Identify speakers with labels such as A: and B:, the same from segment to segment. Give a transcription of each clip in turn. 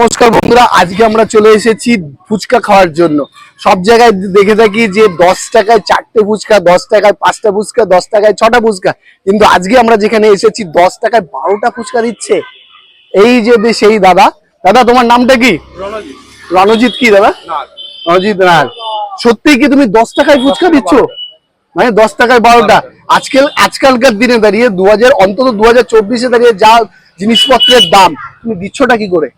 A: নমস্কার বন্ধুরা আজকে আমরা চলে এসেছি ফুচকা খাওয়ার জন্য। সব জায়গায় দেখে থাকি যে দশ টাকায় চারটে ফুচকা দশ টাকায় পাঁচটা ফুচকা দশ টাকায় ছটা ফুচকা। কিন্তু আজকে আমরা যেখানে এসেছি দশ টাকায় বারোটা ফুচকা দিচ্ছে। এই যে সেই দাদা। দাদা তোমার নামটা কি? রণজিৎ। কি দাদা? রণজিৎ নাগ। সত্যি কি তুমি দশ টাকায় ফুচকা দিচ্ছ? মানে দশ টাকায় বারোটা। আজকাল আজকালকার দিনে দাঁড়িয়ে দু হাজার অন্তত দু হাজার চব্বিশে দাঁড়িয়ে যা জিনিসপত্রের দাম তুমি দিচ্ছটা কি করে?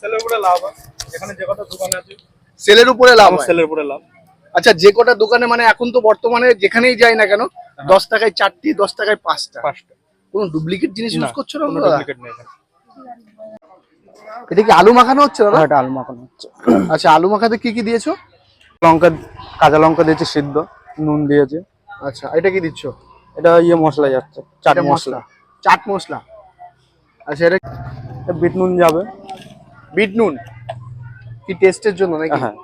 B: সেলের উপরে লাভ হয়। এখানে যে কটা দোকান আছে
A: সেলের উপরে লাভ
B: সেলের উপরে লাভ।
A: আচ্ছা যে কটা দোকানে মানে এখন তো বর্তমানে যেখানেই যাই না কেন দশ টাকায় চারটি দশ টাকায় পাঁচটা।
B: পাঁচটা।
A: কোনো ডুপ্লিকেট জিনিস ইউজ করছ না দাদা?
B: ডুপ্লিকেট নেই
A: এটা কি আলু মাখানো হচ্ছে দাদা?
C: হ্যাঁ এটা আলু মাখানো হচ্ছে।
A: আচ্ছা আলু মাখাতে কি কি দিয়েছ?
C: লঙ্কা কাঁচা লঙ্কা দিয়েছে সিদ্ধ নুন দিয়েছে।
A: আচ্ছা এটা কি দিচ্ছ?
C: এটা ইয়ে মশলা যাচ্ছে চাট মশলা।
A: চাট মশলা। আচ্ছা এটা
C: এটা বিট নুন যাবে।
A: বিট নুন? কি টেস্টের জন্য নাকি?
C: হ্যাঁ।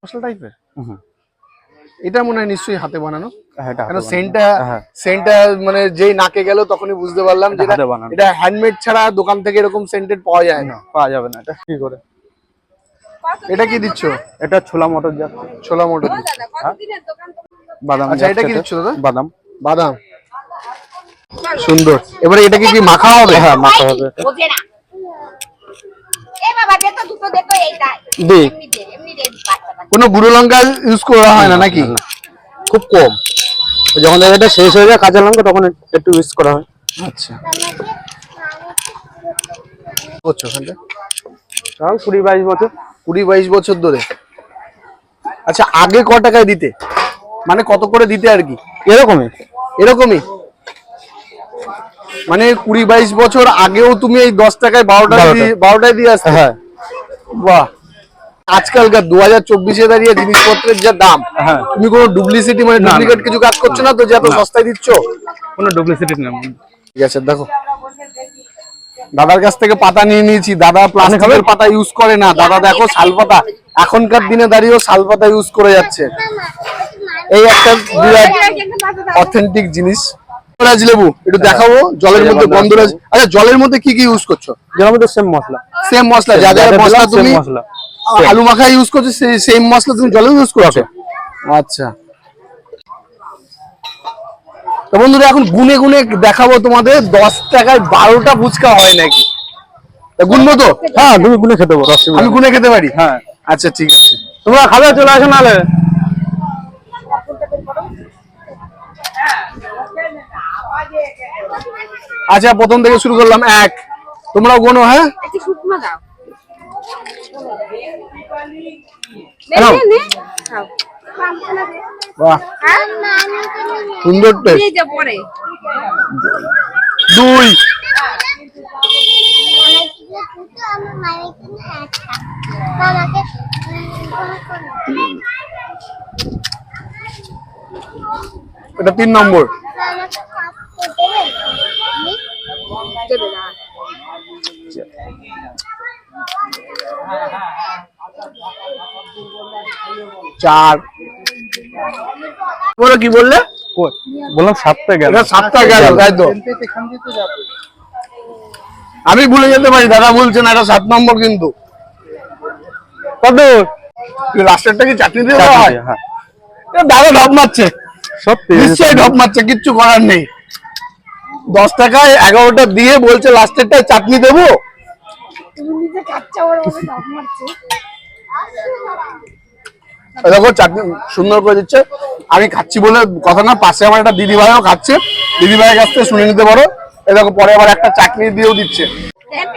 A: মশলা টাইপের এটা মনে হয় নিশ্চয়ই হাতে বানানো।
C: হ্যাঁ,
A: কেন। সেন্টটা
C: হ্যাঁ।
A: সেন্টটা মানে যেই নাকে গেল তখনই বুঝতে পারলাম যে
C: এটা
A: হ্যান্ডমেড ছাড়া দোকান থেকে এরকম সেন্টেড পাওয়া যায় না।
C: পাওয়া যাবে না এটা। কি করে?
A: এটা কি দিচ্ছ?
C: এটা ছোলা মটর যাচ্ছে।
A: ছোলা মটর।
C: বাদাম
A: আচ্ছা, এটা কি দিচ্ছ দাদা?
C: বাদাম।
A: বাদাম। সুন্দর। এবারে এটা কি কি মাখা হবে?
C: হ্যাঁ মাখা হবে।
A: কোনো গুঁড়ো লঙ্কা ইউজ করা হয় না নাকি?
C: খুব কম। যখন এটা শেষ হয়ে যায় কাঁচা লঙ্কা তখন একটু ইউজ করা হয়।
A: আচ্ছা। করছ ওখানটা
C: তখন কুড়ি বাইশ বছর।
A: কুড়ি বাইশ বছর ধরে। আচ্ছা আগে ক টাকায় দিতে? মানে কত করে দিতে আর কি?
C: এরকমই।
A: এরকমই? মানে কুড়ি বাইশ বছর আগেও তুমি এই দশ টাকায় বারোটা বারোটায় দিয়ে আসতে?
C: হ্যাঁ।
A: বাহ। আজকালকার দু হাজার চব্বিশে দাঁড়িয়ে জিনিসপত্রের যা দাম
C: হ্যাঁ।
A: তুমি কোনো ডুপ্লিসিটি মানে
C: না, না।
A: ডুপ্লিকেট কিছু কাজ করছ না তো যে এত সস্তায় দিচ্ছ?
C: কোনো ডুপ্লিসিটি নেই।
A: ঠিক আছে দেখো। দাদার কাছ থেকে পাতা নিয়ে নিয়েছি। দাদা প্লাস্টিকের পাতা ইউজ করে না। দাদা দেখো শাল পাতা। এখনকার দিনে দাঁড়িয়েও শাল পাতা ইউজ করে যাচ্ছে। এই একটা বিরাট অথেন্টিক জিনিস। গন্ধরাজ লেবু একটু দেখাবো জলের মধ্যে গন্ধরাজ। আচ্ছা জলের মধ্যে কি কি ইউজ করছ?
C: যেমন আমাদের সেম মশলা।
A: সেম মশলা যা যা মশলা তুমি আলু মাখা ইউজ করছ সেই সেম মশলা তুমি জলে ইউজ করছ? আচ্ছা। তো বন্ধুরা এখন গুনে গুনে দেখাবো তোমাদের দশ টাকায় বারোটা ফুচকা হয় নাকি? গুনবো তো?
C: হ্যাঁ তুমি গুলে খেতে পারো
A: আমি গুনে খেতে পারি?
C: হ্যাঁ।
A: আচ্ছা ঠিক আছে।
C: তোমরা খাবে চলে আসো নাহলে।
A: আচ্ছা প্রথম থেকে শুরু করলাম এক। তোমরাও গোনো হ্যাঁ? সুন্দর দুই। এটা তিন নম্বর। চার। তোমরা কি বললে?
C: বললাম সাতটা গেল।
A: এটা সাতটা গেল তাই তো। আমি ভুলে যেতে পারি দাদা বলছেন এটা সাত নম্বর কিন্তু।
C: কত?
A: লাস্টেরটা কি চাকরি দিয়ে দেওয়া হয়? দাদা ঢপ মারছে।
C: সত্যি
A: নিশ্চয়ই ঢপ মারছে কিচ্ছু করার নেই। দশ টাকায় এগারোটা দিয়ে বলছে লাস্টেরটায় চাটনি দেবো?
D: নিজে
A: দেখো চাটনি সুন্দর করে দিচ্ছে। আমি খাচ্ছি বলে কথা না পাশে আমার একটা দিদি ভাইও খাচ্ছে। দিদি ভাইয়ের কাছ থেকে শুনে নিতে পারো। দেখো পরে আবার একটা চাটনি দিয়েও দিচ্ছে।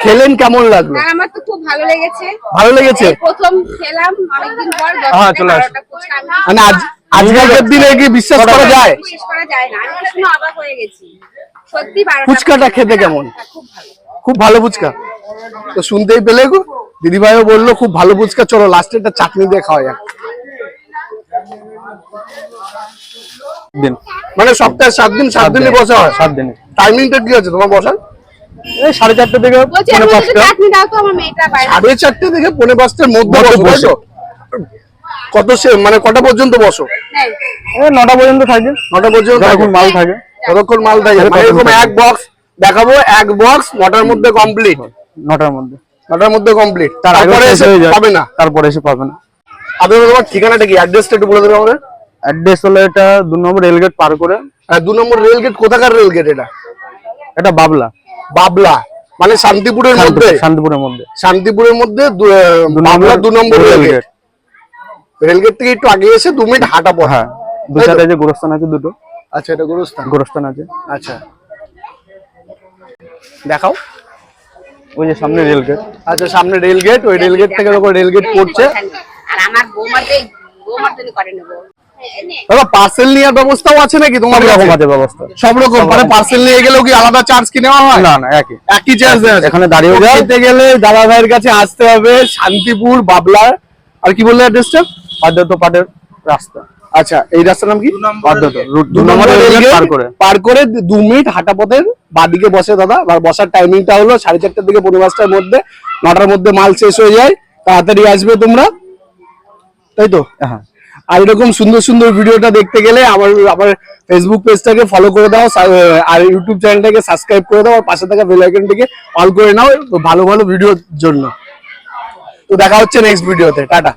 A: খেলেন কেমন লাগল?
D: আমার তো খুব ভালো লেগেছে।
A: ভালো লেগেছে?
D: প্রথম খেলাম অনেকদিন পর
C: হ্যাঁ, চলে আসো।
A: মানে আজ আজকালকার দিনে কি বিশ্বাস করা যায়?
D: বিশ্বাস করা যায় না। আমি শুনে অবাক হয়ে গেছি। সত্যি
A: ফুচকাটা খেতে কেমন?
D: খুব ভালো।
A: খুব ভালো ফুচকা। তো শুনতেই পেলে গো। দিদি ভাইও বলল খুব ভালো ফুচকা চলো লাস্টে একটা চাটনি দিয়ে খাওয়া যাক।
C: দিন।
A: মানে সপ্তাহে সাত দিন সাত দিনে। বসা হয়?
C: সাত দিনে
A: টাইমিংটা কি আছে তোমার বসার?
C: এই সাড়ে চারটে থেকে পৌনে পাঁচটা।
A: সাড়ে চারটে পৌনে পাঁচটার মধ্যে বসো, কত সে মানে কটা পর্যন্ত বসো?
C: এই নটা পর্যন্ত থাকে।
A: নটা পর্যন্ত থাকে?
C: মাল থাকে।
A: কতক্ষণ মাল থাকে। মানে এরকম এক বক্স দেখাবো এক বক্স নটার মধ্যে কমপ্লিট
C: নটার মধ্যে।
A: নটার মধ্যে কমপ্লিট তারপরে এসে পাবে না।
C: তারপরে এসে পাবে না।
A: আপনাদের তোমার ঠিকানাটা কি? অ্যাড্রেসটা একটু বলে দেবে আমাদের?
C: অ্যাড্রেস হলো এটা দু নম্বর রেলগেট পার করে।
A: আর দু নম্বর রেল গেট কোথাকার রেল গেট এটা?
C: এটা বাবলা।
A: বাবলা। মানে শান্তিপুরের মধ্যে?
C: শান্তিপুরের মধ্যে।
A: শান্তিপুরের মধ্যে বাবলা
C: নম্বর
A: দু number rail
C: rail gate.
A: Gate rail gate থেকে একটু আগে এসে দু মিনিট হাঁটা পথ।
C: হ্যাঁ দু চারটে যে গোরস্থান আছে দুটো।
A: আচ্ছা এটা গুরুস্থান।
C: গোরস্থান আছে।
A: আচ্ছা। দেখাও।
C: ওই যে সামনে রেলগেট
A: আচ্ছা সামনে রেল গেট ওই রেল গেট থেকে দেখো রেল গেট পড়ছে
D: আর আমার বৌমাতে করে নেব।
A: দাদা পার্সেল নেওয়ার ব্যবস্থাও আছে নাকি তোমার
C: রকম আছে ব্যবস্থা।
A: সব রকম মানে পার্সেল নিয়ে গেলেও কি আলাদা চার্জ কি নেওয়া হয়?
C: না না একই।
A: একই চার্জ
C: এখানে দাঁড়িয়ে।
A: যেতে গেলে দাদা ভাইয়ের কাছে আসতে হবে শান্তিপুর বাবলার আর কি বললে অ্যাড্রেসটা
C: পাদ্যত পাটের রাস্তা।
A: আচ্ছা এই রাস্তার নাম কি?
C: পার করে।
A: পার করে দু মিনিট হাঁটা পথের বাদিকে বসে দাদা। আর বসার টাইমিংটা হলো সাড়ে চারটার দিকে পনেরো পাঁচটার মধ্যে নটার মধ্যে মাল শেষ হয়ে যায়। তাড়াতাড়ি আসবে তোমরা। তাই তো?
C: হ্যাঁ।
A: আর এরকম সুন্দর সুন্দর ভিডিওটা দেখতে গেলে আমার আমার ফেসবুক পেজটাকে ফলো করে দাও আর ইউটিউব চ্যানেলটাকে সাবস্ক্রাইব করে দাও আর পাশে থাকা বেল আইকনটিকে অল করে নাও ভালো ভালো ভিডিওর জন্য। তো দেখা হচ্ছে নেক্সট ভিডিওতে টাটা।